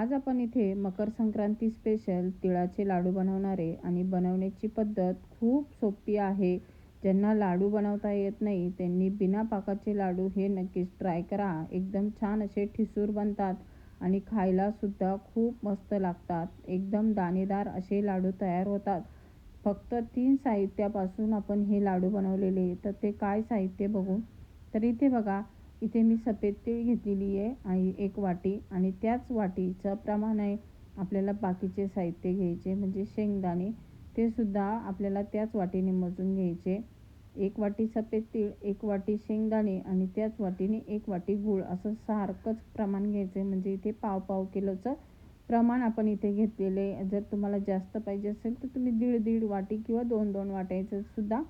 आज आपण इथे मकर संक्रांती स्पेशल तिळाचे लाडू बनवणारे आणि बनवण्याची पद्धत खूप सोपी आहे. ज्यांना लाडू बनवता येत नाही त्यांनी बिना पाकाचे लाडू हे नक्कीच ट्राय करा. एकदम छान असे ठिसूर बनतात आणि खायलासुद्धा खूप मस्त लागतात. एकदम दाणेदार असे लाडू तयार होतात. फक्त तीन साहित्यापासून आपण हे लाडू बनवलेले. तर ते काय साहित्य बघू? तर इथे बघा इथे मी सफेद तीळ घेतलेली आहे आणि एक वाटी आणि त्याच वाटीचं प्रमाण आहे आपल्याला बाकीचे साहित्य घ्यायचे म्हणजे शेंगदाणे. ते सुद्धा आपल्याला त्याच वाटीने मोजून घ्यायचे. एक वाटी सफेद तीळ एक वाटी शेंगदाणे आणि त्याच वाटीने एक वाटी गूळ. असं सारखंच प्रमाण घ्यायचं म्हणजे इथे पाव पाव किलोचं प्रमाण आपण इथे घेतलेले जर तुम्हाला जास्त पाहिजे असेल तर तुम्ही दीड दीड वाटी किंवा दोन दोन वाट्याचं सुद्धा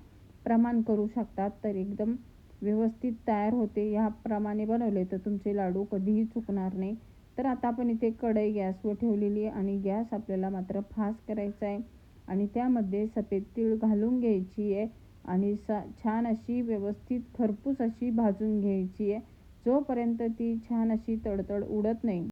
प्रमाण करू शकतात तर एकदम व्यवस्थित तयार होते. ह्याप्रमाणे बनवले तर तुमचे लाडू कधीही चुकणार नाही. तर आता आपण इथे कढई गॅसवर ठेवलेली आहे आणि गॅस आपल्याला मात्र फास्ट करायचा आहे. आणि त्यामध्ये सफेद तीळ घालून घ्यायची आहे आणि सा छान अशी व्यवस्थित खरपूस अशी भाजून घ्यायची आहे. जोपर्यंत ती छान अशी तडतड उडत नाही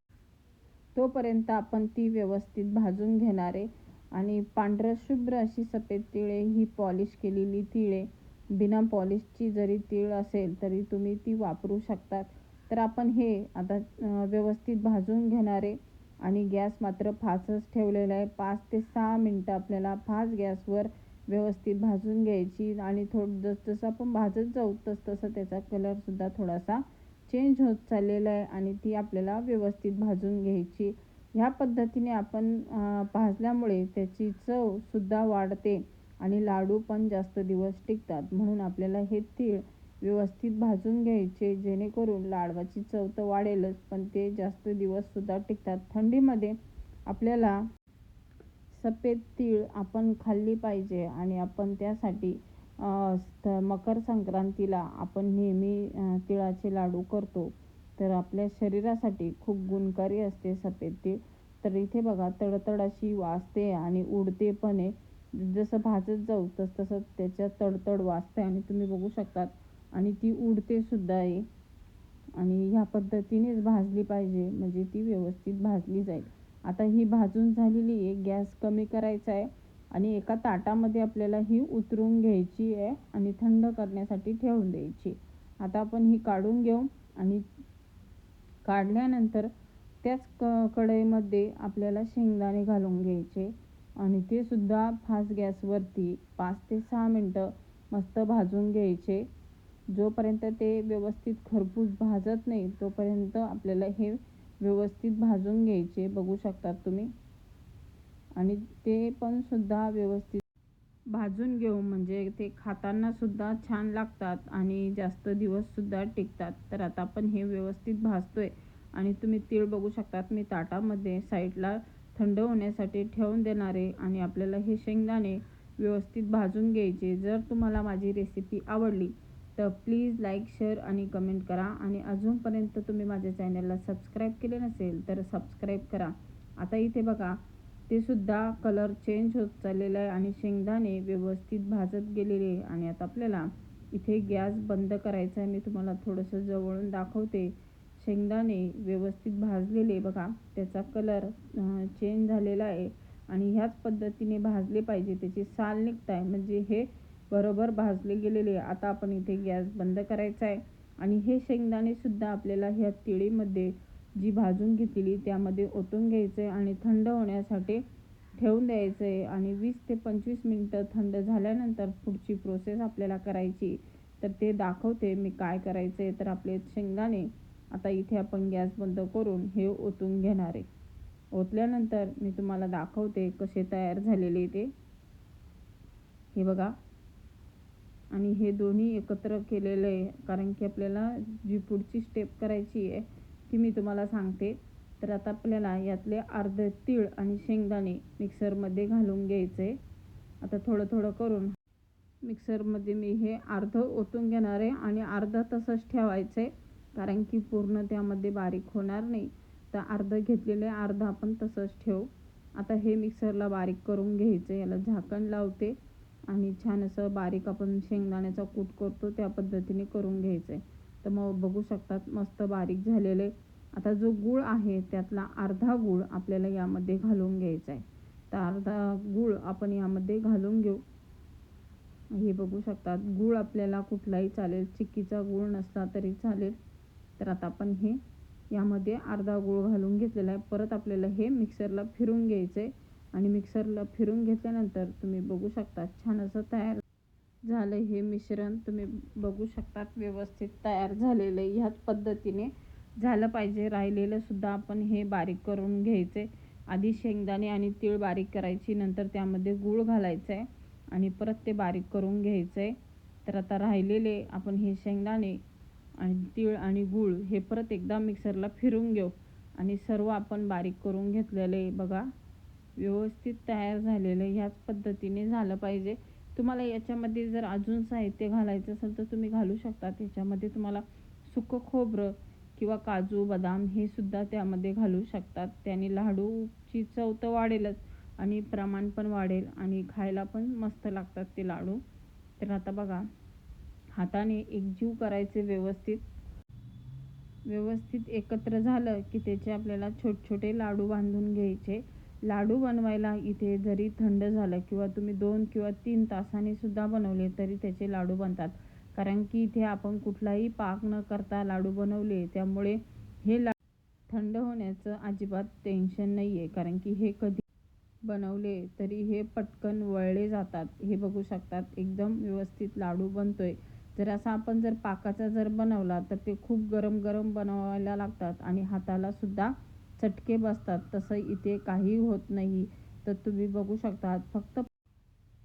तोपर्यंत आपण ती व्यवस्थित भाजून घेणार आहे. आणि पांढरं शुभ्र अशी सफेद तिळे ही पॉलिश केलेली तिळे बिना पॉलिशची जरी तीळ असेल तरी तुम्ही ती वापरू शकतात. तर आपण हे आता व्यवस्थित भाजून घेणारे आणि गॅस मात्र फासच ठेवलेला आहे. पाच ते सहा मिनटं आपल्याला फास गॅसवर व्यवस्थित भाजून घ्यायची आणि थोडं जसजसं जसं आपण भाजत जाऊ तस तसं त्याचा कलरसुद्धा थोडासा चेंज होत चाललेला आहे आणि ती आपल्याला व्यवस्थित भाजून घ्यायची. ह्या पद्धतीने आपण भाजल्यामुळे त्याची चवसुद्धा वाढते. आणि लाडू पण जास्त दिवस टिकतात. म्हणून आपल्याला हे तीळ व्यवस्थित भाजून घ्यायचे जेणेकरून लाडवाची चव तर वाढेलच पण ते जास्त दिवससुद्धा टिकतात. थंडीमध्ये आपल्याला सफेद तीळ आपण खाल्ली पाहिजे आणि आपण त्यासाठी मकर संक्रांतीला आपण नेहमी तिळाचे लाडू करतो. तर आपल्या शरीरासाठी खूप गुणकारी असते सफेद तीळ. तर इथे बघा तडतड अशी वाजते आणि उडते पण आहे जसं भाजत जाऊ तस तसं त्याच्यात तडतड वाजते आणि तुम्ही बघू शकतात. आणि ती उडते सुद्धा आहे. आणि ह्या पद्धतीनेच भाजली पाहिजे म्हणजे ती व्यवस्थित भाजली जाईल. आता ही भाजून झालेली आहे गॅस कमी करायचा आहे आणि एका ताटामध्ये आपल्याला ही उतरून घ्यायची आहे आणि थंड करण्यासाठी ठेवून द्यायची. आता आपण ही काढून घेऊ आणि काढल्यानंतर त्याच क कढईमध्ये आपल्याला शेंगदाणे घालून घ्यायचे. आणि ते सुद्धा फास्ट गॅसवरती पाच ते सहा मिनटं मस्त भाजून घ्यायचे. जोपर्यंत ते व्यवस्थित खरपूस भाजत नाही तोपर्यंत आपल्याला हे व्यवस्थित भाजून घ्यायचे बघू शकतात तुम्ही. आणि ते पण सुद्धा व्यवस्थित भाजून घेऊ म्हणजे ते खाताना सुद्धा छान लागतात आणि जास्त दिवससुद्धा टिकतात. तर आता आपण हे व्यवस्थित भाजतोय. आणि तुम्ही तीळ बघू शकतात मी ताटामध्ये साईडला थंड होण्यासाठी ठेवून देणारे आणि आपल्याला हे शेंगदाणे व्यवस्थित भाजून घ्यायचे. जर तुम्हाला माझी रेसिपी आवडली तर प्लीज लाईक शेअर आणि कमेंट करा. आणि अजूनपर्यंत तुम्ही माझ्या चॅनलला सबस्क्राईब केले नसेल तर सबस्क्राईब करा. आता इथे बघा ते सुद्धा कलर चेंज होत चाललेला आहे आणि शेंगदाणे व्यवस्थित भाजत गेलेले आणि आता आपल्याला इथे गॅस बंद करायचा आहे. मी तुम्हाला थोडंसं जवळून दाखवते. शेंगदाणे व्यवस्थित भाजलेले बघा. त्याचा कलर चेंज झालेला आहे. आणि ह्याच पद्धतीने भाजले पाहिजे. त्याची साल निघत आहे म्हणजे हे बरोबर भाजले गेलेले आता आपण इथे गॅस बंद करायचा आहे. आणि हे शेंगदाणेसुद्धा आपल्याला ह्या तिळीमध्ये जी भाजून घेतलेली त्यामध्ये ओतून घ्यायचं आहे आणि थंड होण्यासाठी ठेवून द्यायचं आहे आणि वीस ते पंचवीस मिनटं थंड झाल्यानंतर पुढची प्रोसेस आपल्याला करायची. तर ते दाखवते मी काय करायचं आहे तर आपले शेंगदाणे आता इथे आपण गॅस बंद करून हे ओतून घेणार आहे. ओतल्यानंतर मी तुम्हाला दाखवते कसे तयार झालेले ते. हे बघा. आणि हे दोन्ही एकत्र केलेलं आहे कारण की आपल्याला जी पुढची स्टेप करायची आहे ती मी तुम्हाला सांगते. तर आता आपल्याला यातले अर्धे तीळ आणि शेंगदाणे मिक्सरमध्ये घालून घ्यायचे. आता थोडं थोडं करून मिक्सरमध्ये मी हे अर्धं ओतून घेणार आहे आणि अर्धं तसंच ठेवायचं. आहे कारण की पूर्ण त्यामध्ये बारीक होणार नाही. तर अर्धं घेतलेले अर्ध आपण तसंच ठेवू. आता हे मिक्सरला बारीक करून घ्यायचं याला झाकण लावते आणि छान असं बारीक आपण शेंगदाण्याचा कूट करतो त्या पद्धतीने करून घ्यायचं आहे तर मग बघू शकतात मस्त बारीक झालेले. आता जो गूळ आहे त्यातला अर्धा गूळ आपल्याला यामध्ये घालून घ्यायचा आहे तर अर्धा गूळ आपण यामध्ये घालून घेऊ. हे बघू शकतात गूळ आपल्याला कुठलाही चालेल चिक्कीचा गूळ नसला तरी चालेल. तर आता आपण हे यामध्ये अर्धा गूळ घालून घेतलेला आहे. परत आपल्याला हे मिक्सरला फिरून घ्यायचं आहे आणि मिक्सरला फिरून घेतल्यानंतर तुम्ही बघू शकता छान असं तयार झालं हे मिश्रण. तुम्ही बघू शकतात व्यवस्थित तयार झालेलं आहे. ह्याच पद्धतीने झालं पाहिजे. राहिलेलं सुद्धा आपण हे बारीक करून घ्यायचे आधी शेंगदाणे आणि तीळ बारीक करायची. नंतर त्यामध्ये गूळ घालायचं आहे आणि परत ते बारीक करून घ्यायचं आहे तर आता राहिलेले आपण हे शेंगदाणे आणि तीळ आणि गूळ हे परत एकदा मिक्सरला फिरून घेऊ. आणि सर्व आपण बारीक करून घेतलेले बघा व्यवस्थित तयार झालेलं ह्याच पद्धतीने झालं पाहिजे. तुम्हाला याच्यामध्ये जर अजून साहित्य घालायचं असेल तर तुम्ही घालू शकता. त्याच्यामध्ये तुम्हाला सुकं खोबरं किंवा काजू बदाम हे सुद्धा त्यामध्ये घालू शकतात त्याने लाडूची चव तर वाढेलच आणि प्रमाण पण वाढेल आणि खायला पण मस्त लागतात ते लाडू. तर आता बघा हाताने एकजीव करायचे व्यवस्थित. व्यवस्थित एकत्र झालं की त्याचे आपल्याला छोटे लाडू बांधून घ्यायचे. लाडू बनवायला इथे जरी थंड झालं किंवा तुम्ही दोन किंवा तीन तासाने सुद्धा बनवले तरी त्याचे लाडू बनतात. कारण की इथे आपण कुठलाही पाक न करता लाडू बनवले त्यामुळे हे ला थंड होण्याचं अजिबात टेन्शन नाही आहे कारण की हे कधी बनवले तरी हे पटकन वळले जातात. हे बघू शकतात. एकदम व्यवस्थित लाडू बनतोय. जर असा आपण जर पाकाचा जर बनवला तर ते खूप गरम गरम बनवायला लागतात आणि हाताला सुद्धा चटके बसतात. तसं इथे काही होत नाही. तर तुम्ही बघू शकता फक्त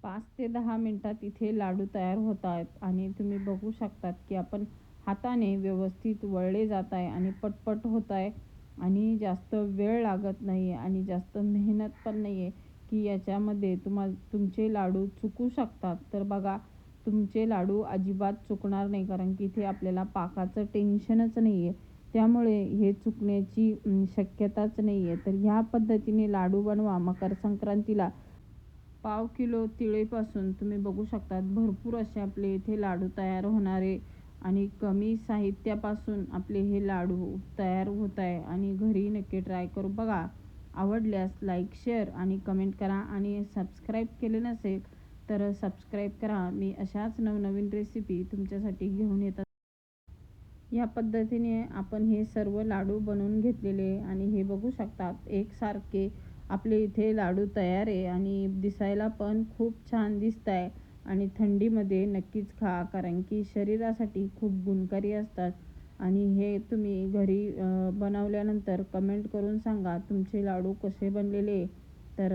पाच ते दहा मिनटात इथे लाडू तयार होत आहेत आणि तुम्ही बघू शकतात की आपण हाताने व्यवस्थित वळले जात आहे आणि पटपट होत आहे आणि जास्त वेळ लागत नाही आहे आणि जास्त मेहनत पण नाही आहे की याच्यामध्ये तुम्हाला तुमचे लाडू चुकू शकतात. तर बघा तुमचे लाडू अजिबात चुकणार नाही कारण की इथे आपल्याला पाकाचं टेन्शनच नाही आहे त्यामुळे हे चुकण्याची शक्यताच नाही आहे तर ह्या पद्धतीने लाडू बनवा मकर संक्रांतीला पाव किलो तिळेपासून तुम्ही बघू शकतात भरपूर असे आपले इथे लाडू तयार होणारे आणि कमी साहित्यापासून आपले हे लाडू तयार होत आहे आणि घरी नक्की ट्राय करू बघा. आवडल्यास लाईक शेअर आणि कमेंट करा. आणि सबस्क्राईब केले नसेल तर सबस्क्राईब करा. मी अशाच नवनवीन रेसिपी तुमच्यासाठी घेऊन येतात या पद्धतीने आपण हे सर्व लाडू बनवून घेतलेले आणि हे बघू शकतात एकसारखे आपले इथे लाडू तयार आहे आणि दिसायला पण खूप छान दिसत आहे आणि थंडीमध्ये नक्कीच खा कारण की शरीरासाठी खूप गुणकारी असतात. आणि हे तुम्ही घरी बनवल्यानंतर कमेंट करून सांगा तुमचे लाडू कसे बनलेले. तर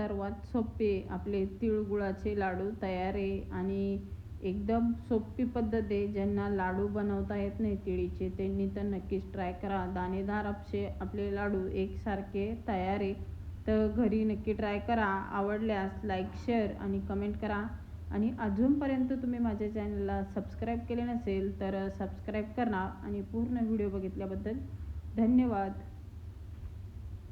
सर्वात सोपे आपले तिळगुळाचे लाडू तयार आहे आणि एकदम सोपी पद्धत आहे. ज्यांना लाडू बनवता येत नाही तिळीचे त्यांनी तर नक्कीच ट्राय करा. दाणेदार आपसे आपले लाडू एकसारखे तयार आहे. तर घरी नक्की ट्राय करा. आवडल्यास लाईक शेअर आणि कमेंट करा. आणि अजूनपर्यंत तुम्ही माझ्या चॅनलला सबस्क्राईब केले नसेल तर सबस्क्राईब करा आणि पूर्ण व्हिडिओ बघितल्याबद्दल धन्यवाद.